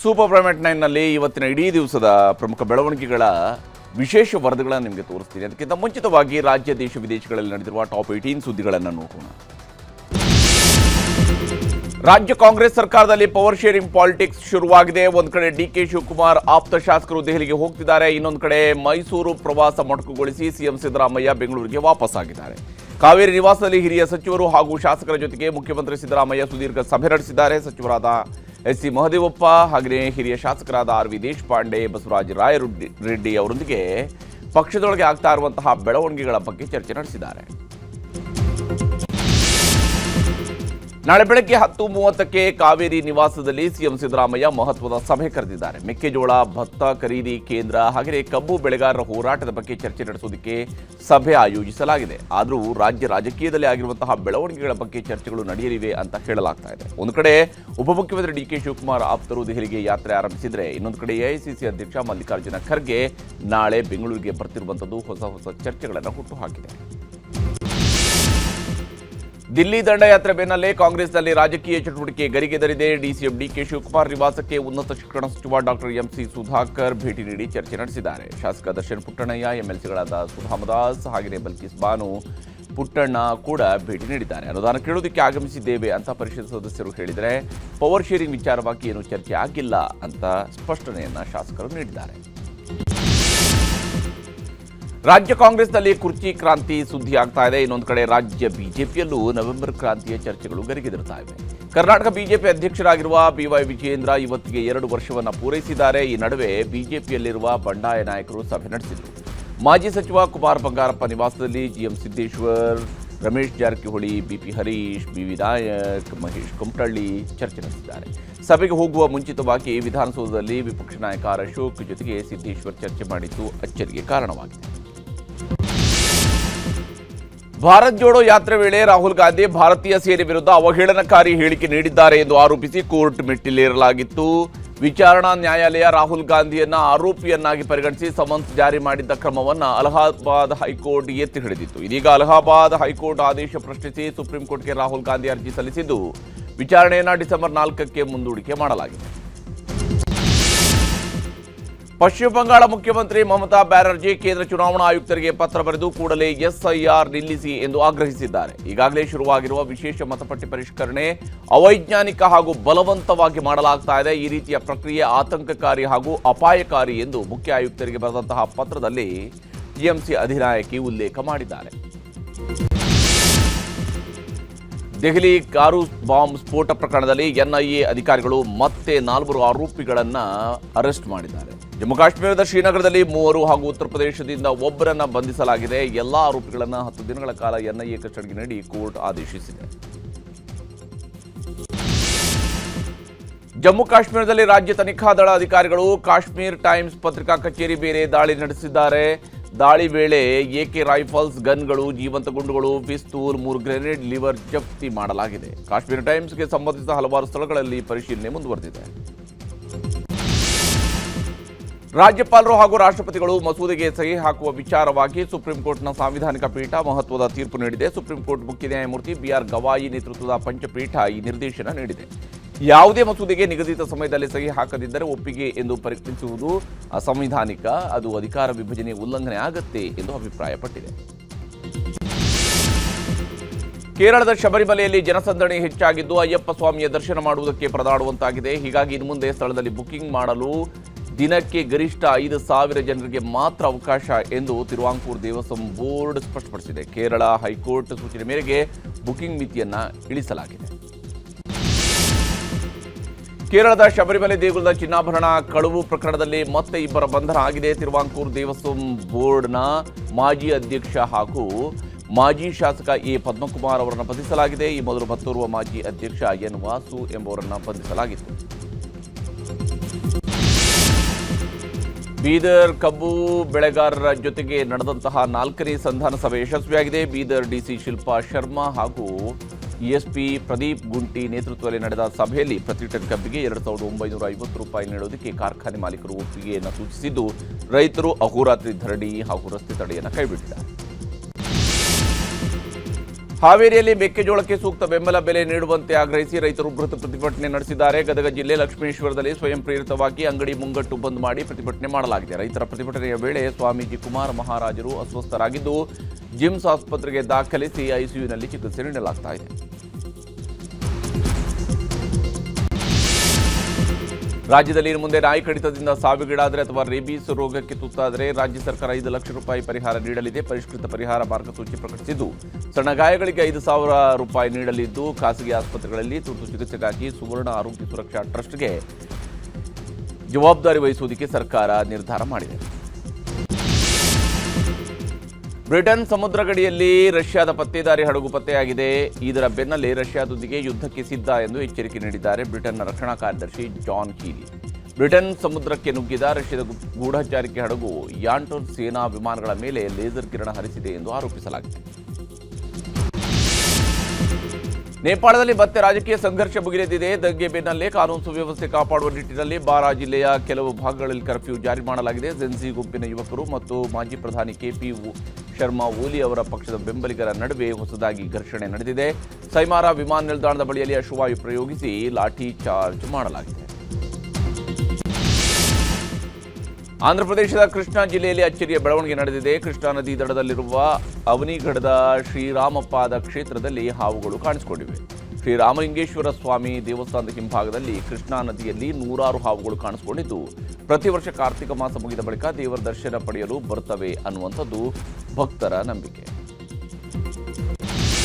Super primate ನೈನ್ನಲ್ಲಿ ಇವತ್ತಿನ ಇಡೀ ದಿವಸದ ಪ್ರಮುಖ ಬೆಳವಣಿಗೆಗಳ ವಿಶೇಷ ವರದಿಗಳನ್ನು ನಿಮಗೆ ತೋರಿಸ್ತೀನಿ. ಅದಕ್ಕಿಂತ ಮುಂಚಿತವಾಗಿ ರಾಜ್ಯ, ದೇಶ, ವಿದೇಶಗಳಲ್ಲಿ ನಡೆದಿರುವ ಟಾಪ್ ಏಯ್ಟೀನ್ ಸುದ್ದಿಗಳನ್ನು ನೋಡೋಣ. ರಾಜ್ಯ ಕಾಂಗ್ರೆಸ್ ಸರ್ಕಾರದಲ್ಲಿ ಪವರ್ ಶೇರಿಂಗ್ ಪಾಲಿಟಿಕ್ಸ್ ಶುರುವಾಗಿದೆ. ಒಂದು ಕಡೆ ಡಿ ಕೆ ಶಿವಕುಮಾರ್ ಆಪ್ತ ಶಾಸಕರು ದೆಹಲಿಗೆ ಹೋಗ್ತಿದ್ದಾರೆ. ಇನ್ನೊಂದು ಕಡೆ ಮೈಸೂರು ಪ್ರವಾಸ ಮೊಟಕುಗೊಳಿಸಿ ಸಿಎಂ ಸಿದ್ದರಾಮಯ್ಯ ಬೆಂಗಳೂರಿಗೆ ವಾಪಸ್ಸಾಗಿದ್ದಾರೆ. ಕಾವೇರಿ ನಿವಾಸದಲ್ಲಿ ಹಿರಿಯ ಸಚಿವರು ಹಾಗೂ ಶಾಸಕರ ಜೊತೆಗೆ ಮುಖ್ಯಮಂತ್ರಿ ಸಿದ್ದರಾಮಯ್ಯ ಸುದೀರ್ಘ ಸಭೆ ನಡೆಸಿದ್ದಾರೆ. ಸಚಿವರಾದ ಎಸ್ ಸಿ ಮಹದೇವಪ್ಪ ಹಾಗೆಯೇ ಹಿರಿಯ ಶಾಸಕರಾದ ಆರ್ ವಿ ದೇಶಪಾಂಡೆ, ಬಸವರಾಜ ರಾಯರೆಡ್ಡಿ ರೆಡ್ಡಿ ಅವರೊಂದಿಗೆ ಪಕ್ಷದೊಳಗೆ ಆಗ್ತಾ ಇರುವಂತಹ ಬೆಳವಣಿಗೆಗಳ ಬಗ್ಗೆ ಚರ್ಚೆ ನಡೆಸಿದ್ದಾರೆ. ನಾಳೆ ಬೆಳಗ್ಗೆ ಹತ್ತು ಮೂವತ್ತಕ್ಕೆ ಕಾವೇರಿ ನಿವಾಸದಲ್ಲಿ ಸಿಎಂ ಸಿದ್ದರಾಮಯ್ಯ ಮಹತ್ವದ ಸಭೆ ಕರೆದಿದ್ದಾರೆ. ಮೆಕ್ಕೆಜೋಳ, ಭತ್ತ ಖರೀದಿ ಕೇಂದ್ರ ಹಾಗೆಯೇ ಕಬ್ಬು ಬೆಳೆಗಾರರ ಹೋರಾಟದ ಬಗ್ಗೆ ಚರ್ಚೆ ನಡೆಸುವುದಕ್ಕೆ ಸಭೆ ಆಯೋಜಿಸಲಾಗಿದೆ. ಆದರೂ ರಾಜ್ಯ ರಾಜಕೀಯದಲ್ಲಿ ಆಗಿರುವಂತಹ ಬೆಳವಣಿಗೆಗಳ ಬಗ್ಗೆ ಚರ್ಚೆಗಳು ನಡೆಯಲಿವೆ ಅಂತ ಹೇಳಲಾಗ್ತಾ ಇದೆ. ಒಂದು ಕಡೆ ಉಪಮುಖ್ಯಮಂತ್ರಿ ಡಿ ಕೆ ಶಿವಕುಮಾರ್ ಆಪ್ತರು ದೆಹಲಿಗೆ ಯಾತ್ರೆ ಆರಂಭಿಸಿದರೆ, ಇನ್ನೊಂದು ಕಡೆ ಎಐಸಿಸಿ ಅಧ್ಯಕ್ಷ ಮಲ್ಲಿಕಾರ್ಜುನ ಖರ್ಗೆ ನಾಳೆ ಬೆಂಗಳೂರಿಗೆ ಬರ್ತಿರುವಂಥದ್ದು ಹೊಸ ಹೊಸ ಚರ್ಚೆಗಳನ್ನು ಹುಟ್ಟುಹಾಕಿದೆ ದಿಲ್ಲಿ ದಂಡಯಾತ್ರೆ ಬೆನ್ನಲ್ಲೇ ಕಾಂಗ್ರೆಸ್ನಲ್ಲಿ ರಾಜಕೀಯ ಚಟುವಟಿಕೆ ಗರಿಗೆದರಿದೆ. ಡಿಸಿಎಂ ಡಿಕೆ ಶಿವಕುಮಾರ್ ನಿವಾಸಕ್ಕೆ ಉನ್ನತ ಶಿಕ್ಷಣ ಸಚಿವ ಡಾಕ್ಟರ್ ಎಂಸಿ ಸುಧಾಕರ್ ಭೇಟಿ ನೀಡಿ ಚರ್ಚೆ ನಡೆಸಿದ್ದಾರೆ. ಶಾಸಕ ದರ್ಶನ್ ಪುಟ್ಟಣ್ಣಯ್ಯ, ಎಂಎಲ್ಸಿಗಳಾದ ಸುಧಾಮದಾಸ್ ಹಾಗೆಯೇ ಬಲ್ಕಿಸ್ ಬಾನು ಪುಟ್ಟಣ್ಣ ಕೂಡ ಭೇಟಿ ನೀಡಿದ್ದಾರೆ. ಅನುದಾನ ಕೇಳೋದಕ್ಕೆ ಆಗಮಿಸಿದ್ದೇವೆ ಅಂತ ಪರಿಷತ್ ಸದಸ್ಯರು ಹೇಳಿದರೆ, ಪವರ್ ಶೇರಿಂಗ್ ವಿಚಾರವಾಗಿ ಏನು ಚರ್ಚೆ ಆಗಿಲ್ಲ ಅಂತ ಸ್ಪಷ್ಟನೆಯನ್ನು ಶಾಸಕರು ನೀಡಿದ್ದಾರೆ. ರಾಜ್ಯ ಕಾಂಗ್ರೆಸ್ನಲ್ಲಿ ಕುರ್ಚಿ ಕ್ರಾಂತಿ ಸುದ್ದಿ ಆಗ್ತಾ ಇದೆ. ಇನ್ನೊಂದು ಕಡೆ ರಾಜ್ಯ ಬಿಜೆಪಿಯಲ್ಲೂ ನವೆಂಬರ್ ಕ್ರಾಂತಿಯ ಚರ್ಚೆಗಳು ಗರಿಗೆದರ್ತಾ ಇವೆ. ಕರ್ನಾಟಕ ಬಿಜೆಪಿ ಅಧ್ಯಕ್ಷರಾಗಿರುವ ಬಿವೈ ವಿಜಯೇಂದ್ರ ಇವತ್ತಿಗೆ ಎರಡು ವರ್ಷವನ್ನು ಪೂರೈಸಿದ್ದಾರೆ. ಈ ನಡುವೆ ಬಿಜೆಪಿಯಲ್ಲಿರುವ ಬಂಡಾಯ ನಾಯಕರು ಸಭೆ ನಡೆಸಿದರು. ಮಾಜಿ ಸಚಿವ ಕುಮಾರ್ ಬಂಗಾರಪ್ಪ ನಿವಾಸದಲ್ಲಿ GM Siddeshwar, Ramesh Jarkiholi, B P Harish B Naik, Mahesh Kumathalli ಚರ್ಚೆ ನಡೆಸಿದ್ದಾರೆ. ಸಭೆಗೆ ಹೋಗುವ ಮುಂಚಿತವಾಗಿ ವಿಧಾನಸೌಧದಲ್ಲಿ ವಿಪಕ್ಷ ನಾಯಕ ಅಶೋಕ್ ಜೊತೆಗೆ ಸಿದ್ದೇಶ್ವರ್ ಚರ್ಚೆ ಮಾಡಿದ್ದು ಅಚ್ಚರಿಗೆ ಕಾರಣವಾಗಿದೆ. ಭಾರತ್ ಜೋಡೋ ಯಾತ್ರೆ ವೇಳೆ ರಾಹುಲ್ ಗಾಂಧಿ ಭಾರತೀಯ ಸೇನೆ ವಿರುದ್ಧ ಅವಹೇಳನಕಾರಿ ಹೇಳಿಕೆ ನೀಡಿದ್ದಾರೆ ಎಂದು ಆರೋಪಿಸಿ ಕೋರ್ಟ್ ಮೆಟ್ಟಿಲೇರಲಾಗಿತ್ತು. ವಿಚಾರಣಾ ನ್ಯಾಯಾಲಯ ರಾಹುಲ್ ಗಾಂಧಿಯನ್ನ ಆರೋಪಿಯನ್ನಾಗಿ ಪರಿಗಣಿಸಿ ಸಮನ್ಸ್ ಜಾರಿ ಮಾಡಿದ್ದ ಕ್ರಮವನ್ನ ಅಲಹಾಬಾದ್ ಹೈಕೋರ್ಟ್ ಎತ್ತಿ ಹಿಡಿದಿತ್ತು. ಇದೀಗ ಅಲಹಾಬಾದ್ ಹೈಕೋರ್ಟ್ ಆದೇಶ ಪ್ರಶ್ನಿಸಿ ಸುಪ್ರೀಂ ಕೋರ್ಟ್ಗೆ ರಾಹುಲ್ ಗಾಂಧಿ ಅರ್ಜಿ ಸಲ್ಲಿಸಿದ್ದು, ವಿಚಾರಣೆಯನ್ನ ಡಿಸೆಂಬರ್ ನಾಲ್ಕಕ್ಕೆ ಮುಂದೂಡಿಕೆ ಮಾಡಲಾಗಿದೆ. ಪಶ್ಚಿಮ ಬಂಗಾಳ ಮುಖ್ಯಮಂತ್ರಿ ಮಮತಾ ಬ್ಯಾನರ್ಜಿ ಕೇಂದ್ರ ಚುನಾವಣಾ ಆಯುಕ್ತರಿಗೆ ಪತ್ರ ಬರೆದು ಕೂಡಲೇ ಎಸ್ಐಆರ್ ನಿಲ್ಲಿಸಿ ಎಂದು ಆಗ್ರಹಿಸಿದ್ದಾರೆ. ಈಗಾಗಲೇ ಶುರುವಾಗಿರುವ ವಿಶೇಷ ಮತಪಟ್ಟಿ ಪರಿಷ್ಕರಣೆ ಅವೈಜ್ಞಾನಿಕ ಹಾಗೂ ಬಲವಂತವಾಗಿ ಮಾಡಲಾಗ್ತಾ ಇದೆ. ಈ ರೀತಿಯ ಪ್ರಕ್ರಿಯೆ ಆತಂಕಕಾರಿ ಹಾಗೂ ಅಪಾಯಕಾರಿ ಎಂದು ಮುಖ್ಯ ಆಯುಕ್ತರಿಗೆ ಬರೆದಂತಹ ಪತ್ರದಲ್ಲಿ ಟಿಎಂಸಿ ಅಧಿನಾಯಕಿ ಉಲ್ಲೇಖ ಮಾಡಿದ್ದಾರೆ. ದೆಹಲಿ ಕಾರು ಬಾಂಬ್ ಸ್ಫೋಟ ಪ್ರಕರಣದಲ್ಲಿ ಎನ್ಐಎ ಅಧಿಕಾರಿಗಳು ಮತ್ತೆ ನಾಲ್ವರು ಆರೋಪಿಗಳನ್ನು ಅರೆಸ್ಟ್ ಮಾಡಿದ್ದಾರೆ. ಜಮ್ಮು ಕಾಶ್ಮೀರದ ಶ್ರೀನಗರದಲ್ಲಿ ಮೂವರು ಹಾಗೂ ಉತ್ತರ ಪ್ರದೇಶದಿಂದ ಒಬ್ಬರನ್ನ ಬಂಧಿಸಲಾಗಿದೆ. ಎಲ್ಲ ಆರೋಪಿಗಳನ್ನು ಹತ್ತು ದಿನಗಳ ಕಾಲ ಎನ್ಐಎ ಕಸ್ಟಡಿಗೆ ನೀಡಿ ಕೋರ್ಟ್ ಆದೇಶಿಸಿದೆ. ಜಮ್ಮು ಕಾಶ್ಮೀರದಲ್ಲಿ ರಾಜ್ಯ ತನಿಖಾ ದಳ ಅಧಿಕಾರಿಗಳು ಕಾಶ್ಮೀರ್ ಟೈಮ್ಸ್ ಪತ್ರಿಕಾ ಕಚೇರಿ ಬೇರೆ ದಾಳಿ ನಡೆಸಿದ್ದಾರೆ. ದಾಳಿ ವೇಳೆ ಎಕೆ ರೈಫಲ್ಸ್, ಗನ್ಗಳು, ಜೀವಂತ ಗುಂಡುಗಳು, ಪಿಸ್ತೂಲ್, ಮೂರು ಗ್ರೆನೇಡ್, ಲಿವರ್ ಜಪ್ತಿ ಮಾಡಲಾಗಿದೆ. ಕಾಶ್ಮೀರ ಟೈಮ್ಸ್ಗೆ ಸಂಬಂಧಿಸಿದ ಹಲವಾರು ಸ್ಥಳಗಳಲ್ಲಿ ಪರಿಶೀಲನೆ ಮುಂದುವರೆದಿದೆ. ರಾಜ್ಯಪಾಲರು ಹಾಗೂ ರಾಷ್ಟ್ರಪತಿಗಳು ಮಸೂದೆಗೆ ಸಹಿ ಹಾಕುವ ವಿಚಾರವಾಗಿ ಸುಪ್ರೀಂ ಕೋರ್ಟ್ನ ಸಾಂವಿಧಾನಿಕ ಪೀಠ ಮಹತ್ವದ ತೀರ್ಪು ನೀಡಿದೆ. ಸುಪ್ರೀಂ ಕೋರ್ಟ್ ಮುಖ್ಯ ನ್ಯಾಯಮೂರ್ತಿ ಬಿಆರ್ ಗವಾಯಿ ನೇತೃತ್ವದ ಪಂಚಪೀಠ ಈ ನಿರ್ದೇಶನ ನೀಡಿದೆ. ಯಾವುದೇ ಮಸೂದೆಗೆ ನಿಗದಿತ ಸಮಯದಲ್ಲಿ ಸಹಿ ಹಾಕದಿದ್ದರೆ ಒಪ್ಪಿಗೆ ಎಂದು ಪರಿಗಣಿಸುವುದು ಅಸಂವಿಧಾನಿಕ. ಅದು ಅಧಿಕಾರ ವಿಭಜನೆ ಉಲ್ಲಂಘನೆ ಆಗತ್ತೆ ಎಂದು ಅಭಿಪ್ರಾಯಪಟ್ಟಿದೆ. ಕೇರಳದ ಶಬರಿಮಲೆಯಲ್ಲಿ ಜನಸಂದಣಿ ಹೆಚ್ಚಾಗಿದ್ದು ಅಯ್ಯಪ್ಪ ಸ್ವಾಮಿಯ ದರ್ಶನ ಮಾಡುವುದಕ್ಕೆ ಪರದಾಡುವಂತಾಗಿದೆ. ಹೀಗಾಗಿ ಇನ್ನು ಮುಂದೆ ಸ್ಥಳದಲ್ಲಿ ಬುಕಿಂಗ್ ಮಾಡಲು ದಿನಕ್ಕೆ ಗರಿಷ್ಠ ಐದು ಸಾವಿರ ಜನರಿಗೆ ಮಾತ್ರ ಅವಕಾಶ ಎಂದು ತಿರುವಾಂಕೂರು ದೇವಸ್ವಂ ಬೋರ್ಡ್ ಸ್ಪಷ್ಟಪಡಿಸಿದೆ. ಕೇರಳ ಹೈಕೋರ್ಟ್ ಸೂಚನೆ ಮೇರೆಗೆ ಬುಕಿಂಗ್ ಮಿತಿಯನ್ನು ಇಳಿಸಲಾಗಿದೆ. ಕೇರಳದ ಶಬರಿಮಲೆ ದೇಗುಲದ ಚಿನ್ನಾಭರಣ ಕಳುವು ಪ್ರಕರಣದಲ್ಲಿ ಮತ್ತೆ ಇಬ್ಬರ ಬಂಧನ ಆಗಿದೆ. ತಿರುವಾಂಕೂರು ದೇವಸ್ವಂ ಬೋರ್ಡ್ನ ಮಾಜಿ ಅಧ್ಯಕ್ಷ ಹಾಗೂ ಮಾಜಿ ಶಾಸಕ ಎ ಪದ್ಮಕುಮಾರ್ ಅವರನ್ನು ಬಂಧಿಸಲಾಗಿದೆ. ಈ ಮೊದಲು ಮತ್ತೋರ್ವ ಮಾಜಿ ಅಧ್ಯಕ್ಷ ಎನ್ ವಾಸು ಎಂಬುವರನ್ನು ಬಂಧಿಸಲಾಗಿತ್ತು. ಬೀದರ್ ಕಬ್ಬು ಬೆಳೆಗಾರರ ಜೊತೆಗೆ ನಡೆದಂತಹ ನಾಲ್ಕನೇ ಸಂಧಾನ ಸಭೆ ಯಶಸ್ವಿಯಾಗಿದೆ. ಬೀದರ್ ಡಿಸಿ ಶಿಲ್ಪಾ ಶರ್ಮಾ ಹಾಗೂ ಎಸ್ಪಿ ಪ್ರದೀಪ್ ಗುಂಟಿ ನೇತೃತ್ವದಲ್ಲಿ ನಡೆದ ಸಭೆಯಲ್ಲಿ ಪ್ರತಿ ಟನ್ ಕಬ್ಬಿಗೆ ಎರಡು ಸಾವಿರದ ಒಂಬೈನೂರ ಐವತ್ತು ರೂಪಾಯಿ ನೀಡುವುದಕ್ಕೆ ಕಾರ್ಖಾನೆ ಮಾಲೀಕರು ಒಪ್ಪಿಗೆಯನ್ನು ಸೂಚಿಸಿದ್ದು, ರೈತರು ಅಹೋರಾತ್ರಿ ಧರಣಿ ಹಾಗೂ ರಸ್ತೆ ತಡೆಯನ್ನು ಕೈಬಿಟ್ಟಿದ್ದಾರೆ. ಹಾವೇರಿಯಲ್ಲಿ ಮೆಕ್ಕೆಜೋಳಕ್ಕೆ ಸೂಕ್ತ ಬೆಂಬಲ ಬೆಲೆ ನೀಡುವಂತೆ ಆಗ್ರಹಿಸಿ ರೈತರು ಬೃಹತ್ ಪ್ರತಿಭಟನೆ ನಡೆಸಿದ್ದಾರೆ. ಗದಗ ಜಿಲ್ಲೆ ಲಕ್ಷ್ಮೇಶ್ವರದಲ್ಲಿ ಸ್ವಯಂ ಪ್ರೇರಿತವಾಗಿ ಅಂಗಡಿ ಮುಂಗಟ್ಟು ಬಂದ್ ಮಾಡಿ ಪ್ರತಿಭಟನೆ ಮಾಡಲಾಗಿದೆ. ರೈತರ ಪ್ರತಿಭಟನೆಯ ವೇಳೆ ಸ್ವಾಮೀಜಿ ಕುಮಾರ ಮಹಾರಾಜರು ಅಸ್ವಸ್ಥರಾಗಿದ್ದು ಜಿಮ್ಸ್ ಆಸ್ಪತ್ರೆಗೆ ದಾಖಲಿಸಿ ಐಸಿಯುನಲ್ಲಿ ಚಿಕಿತ್ಸೆ ನೀಡಲಾಗ್ತಾ ಇದೆ. ರಾಜ್ಯದಲ್ಲಿ ಇನ್ನು ಮುಂದೆ ನಾಯಿ ಕಡಿತದಿಂದ ಸಾವಿಗೀಡಾದರೆ ಅಥವಾ ರೇಬೀಸ್ ರೋಗಕ್ಕೆ ತುತ್ತಾದರೆ ರಾಜ್ಯ ಸರ್ಕಾರ ಐದು ಲಕ್ಷ ರೂಪಾಯಿ ಪರಿಹಾರ ನೀಡಲಿದೆ. ಪರಿಷ್ಕೃತ ಪರಿಹಾರ ಮಾರ್ಗಸೂಚಿ ಪ್ರಕಟಿಸಿದ್ದು, ಸಣ್ಣ ಗಾಯಗಳಿಗೆ ಐದು ಸಾವಿರ ರೂಪಾಯಿ ನೀಡಲಿದ್ದು, ಖಾಸಗಿ ಆಸ್ಪತ್ರೆಗಳಲ್ಲಿ ತುರ್ತು ಚಿಕಿತ್ಸೆಗಾಗಿ ಸುವರ್ಣ ಆರೋಗ್ಯ ಸುರಕ್ಷಾ ಟ್ರಸ್ಟ್ಗೆ ಜವಾಬ್ದಾರಿ ವಹಿಸುವುದಕ್ಕೆ ಸರ್ಕಾರ ನಿರ್ಧಾರ ಮಾಡಿದೆ. ಬ್ರಿಟನ್ ಸಮುದ್ರ ಗಡಿಯಲ್ಲಿ ರಷ್ಯಾದ ಪತ್ತೇದಾರಿ ಹಡಗು ಪತ್ತೆಯಾಗಿದೆ. ಇದರ ಬೆನ್ನಲ್ಲೇ ರಷ್ಯಾದೊಂದಿಗೆ ಯುದ್ಧಕ್ಕೆ ಸಿದ್ಧ ಎಂದು ಎಚ್ಚರಿಕೆ ನೀಡಿದ್ದಾರೆ ಬ್ರಿಟನ್ನ ರಕ್ಷಣಾ ಕಾರ್ಯದರ್ಶಿ ಜಾನ್ ಕೀಲಿ. ಬ್ರಿಟನ್ ಸಮುದ್ರಕ್ಕೆ ನುಗ್ಗಿದ ರಷ್ಯಾದ ಗೂಢಚಾರಿಕೆ ಹಡಗು ಯಾಂಟೋನ್ ಸೇನಾ ವಿಮಾನಗಳ ಮೇಲೆ ಲೇಸರ್ ಕಿರಣ ಹರಿಸಿದೆ ಎಂದು ಆರೋಪಿಸಲಾಗಿದೆ. ನೇಪಾಳದಲ್ಲಿ ಮತ್ತೆ ರಾಜಕೀಯ ಸಂಘರ್ಷ ಭುಗಿಲೆದ್ದಿದೆ ದಂಗೆ ಬೆನ್ನಲ್ಲೇ ಕಾನೂನು ಸುವ್ಯವಸ್ಥೆ ಕಾಪಾಡುವ ನಿಟ್ಟಿನಲ್ಲಿ ಬಾರಾ ಜಿಲ್ಲೆಯ ಕೆಲವು ಭಾಗಗಳಲ್ಲಿ ಕರ್ಫ್ಯೂ ಜಾರಿ ಮಾಡಲಾಗಿದೆ. ಜೆನ್ಸಿ ಗುಂಪಿನ ಯುವಕರು ಮತ್ತು ಮಾಜಿ ಪ್ರಧಾನಿ ಕೆಪಿ ಶರ್ಮಾ ಓಲಿ ಅವರ ಪಕ್ಷದ ಬೆಂಬಲಿಗರ ನಡುವೆ ಹೊಸದಾಗಿ ಘರ್ಷಣೆ ನಡೆದಿದೆ. ಸೈಮಾರ ವಿಮಾನ ನಿಲ್ದಾಣದ ಬಳಿಯಲ್ಲಿ ಅಶುವಾಯು ಪ್ರಯೋಗಿಸಿ ಲಾಠಿ ಚಾರ್ಜ್ ಮಾಡಲಾಗಿದೆ. ಆಂಧ್ರಪ್ರದೇಶದ ಕೃಷ್ಣಾ ಜಿಲ್ಲೆಯಲ್ಲಿ ಅಚ್ಚರಿಯ ಬೆಳವಣಿಗೆ ನಡೆದಿದೆ. ಕೃಷ್ಣಾ ನದಿ ದಡದಲ್ಲಿರುವ ಅವನಿಗಢದ ಶ್ರೀರಾಮಪಾದ ಕ್ಷೇತ್ರದಲ್ಲಿ ಹಾವುಗಳು ಕಾಣಿಸಿಕೊಂಡಿವೆ. ಶ್ರೀರಾಮಲಿಂಗೇಶ್ವರ ಸ್ವಾಮಿ ದೇವಸ್ಥಾನದ ಹಿಂಭಾಗದಲ್ಲಿ ಕೃಷ್ಣಾ ನದಿಯಲ್ಲಿ ನೂರಾರು ಹಾವುಗಳು ಕಾಣಿಸಿಕೊಂಡಿದ್ದು, ಪ್ರತಿ ವರ್ಷ ಕಾರ್ತಿಕ ಮಾಸ ಮುಗಿದ ಬಳಿಕ ದೇವರ ದರ್ಶನ ಪಡೆಯಲು ಬರುತ್ತವೆ ಅನ್ನುವಂಥದ್ದು ಭಕ್ತರ ನಂಬಿಕೆ.